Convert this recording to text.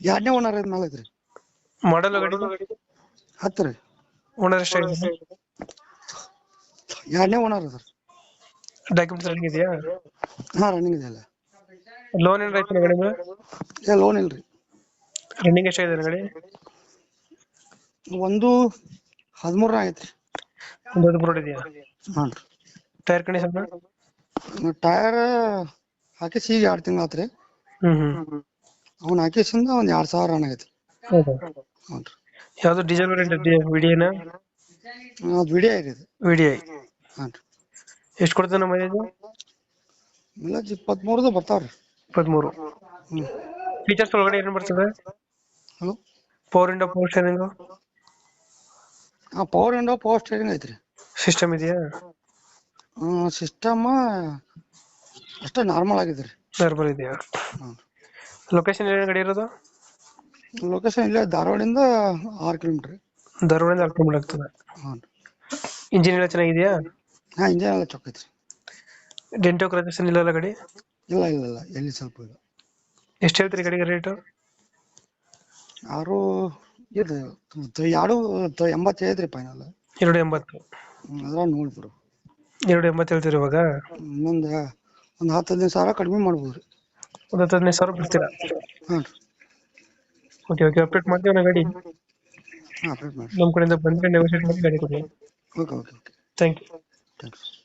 ಎರಡನೇ ಓನರ್ ಮೇಲೆ ಐತ್ರಿ ಮಾಡಲ್ ಗಾಡಿ? ಹತ್ತು ರೀ ಓನರ್ ಎಷ್ಟಾಗಿದೆ ಎರಡನೇ ಓನರ್ ಅದ ಡಾಕ್ಯುಮೆಂಟ್ಸ್ ರನ್ನಿಂಗ್ ಇದೆಯಾ? ಹಾ ರನ್ನಿಂಗ್ ಇದೆಯಲ್ಲ ಲೋನ್ ಏನ್ ರೈಟ್ ಗಾಡಿ ಮೇಲೆ ಏ ಲೋನ್ ಇಲ್ರಿ. ರನ್ನಿಂಗ್ ಇದೆ ಗಾಡಿ? ಒಂದು ಹದಿಮೂರ ಐತ್ರಿ ಒಂದು ಹದಿಮೂರು ಬೋರ್ಡ್ ಇದೆಯಾ? ಹಾಂ ಟೈರ್ ಕಂಡೀಷನ್ ಟೈರ್ ಹಾಕಿಸಿ ಈಗ ಎರಡು ತಿಂಗಳು ಆತ್ರಿ. ಹ್ಮ್ ಹ್ಮ್. ಅವ್ನ ಹಾಕಿಸಿಂದ ಒಂದ್ ಎರಡ್ ಸಾವಿರ ರನ್ ಆಗೈತಿ. ಹ್ಞೂ ರೀ ಯಾವ್ದು ಡೀಸೆಲ್ ವೇರಿಯಂಟ್ ವಿಡಿಯೋನ ಅದು ವಿಡಿಯೋ ಇದೆ. ವಿಡಿಯೋ ಹಾಂ ರೀ ಎಷ್ಟು ಕೊಡ್ತಾನೆ ನಮ್ಮ ಮೈಲೇಜ್? ಮಿಲೇಜ್ ಇಪ್ಪತ್ಮೂರದು ಬರ್ತಾವ್ರಿ. ಇಪ್ಪತ್ಮೂರು. ಹ್ಞೂ ಫೀಚರ್ಸ್ ಒಳಗಡೆ ಏನು ಬರ್ತದೆ? Hello? Power window power steering ಹಾ ಪವರ್ ಇಂಡೋ ಪವರ್ ಸ್ಟೇರಿಂಗ್ ಐತ್ರಿ. ಸಿಸ್ಟಮ್ ಇದೆಯಾ? ಸಿಸ್ಟಮ್ ಅಷ್ಟೇ ನಾರ್ಮಲ್ ಆಗಿದೆ ರೀ ನಾರ್ಮಲ್ ಇದೆಯಾ? ಹ್ಞೂ ಲೊಕೇಶನ್ ಏನು ಗಾಡಿ ಇರೋದು? ಲೊಕೇಶನ್ ಇಲ್ಲ ಧಾರವಾಡಿಂದ ಆರು ಕಿಲೋಮೀಟ್ರ್ ಧಾರವಾಡ ಕಿಲೋಮೀಟರ್ ಆಗ್ತದೆ. ಹಾಂ. ಇಂಜಿನ್ ಎಲ್ಲ ಚೆನ್ನಾಗಿದೆಯಾ? ಹಾಂ ಇಂಜಿನ್ ಎಲ್ಲ ಚೊಕ್ ಐತ್ರಿ. ಡೆಂಟೋ ಕ್ರಾಚಸ್ ಇಲ್ಲ ಗಾಡಿ? ಇಲ್ಲ ಇಲ್ಲ ಇಲ್ಲ. ಎಲ್ಲಿ ಸ್ವಲ್ಪ ಇಲ್ಲ. ಎಷ್ಟು ಹೇಳ್ತೀರಿ ಗಾಡಿಗೆ ರೇಟು ಆರು ಇದು ಎರಡು ತ- ಎಂಬತ್ತೈದು ರೀ ಫೈನಲ್ ಎರಡು ಎಂಬತ್ತು. ಅದ್ರಾಗ ನೋಡ್ಬಿಡು. ಎರಡು ಎಂಬತ್ತು ಹೇಳ್ತೀರಿ ಇವಾಗ? ಇನ್ನೊಂದು ಒಂದು ಹತ್ತು ಹದಿನೈದು ಸಾವಿರ ಕಡಿಮೆ ಮಾಡ್ಬೋದು. ರೀ ಒಂದು ಹತ್ತು ಹದಿನೈದು ಸಾವಿರ ಬಿಡ್ತೀರಾ ರೀ ಓಕೆ ಓಕೆ ಅಪ್ಡೇಟ್ ಮಾಡ್ತೀವಿ ನಾ ಗಾಡಿ. ಹಾಂ ಅಪ್ಡೇಟ್ ನಮ್ಮ ಕಡೆಯಿಂದ ಬಂದರೆ ನೆಗೋಷಿಯೇಟ್ ಮಾಡಿ ಗಾಡಿ ಕೊಡಿ. Okay okay okay thank you thanks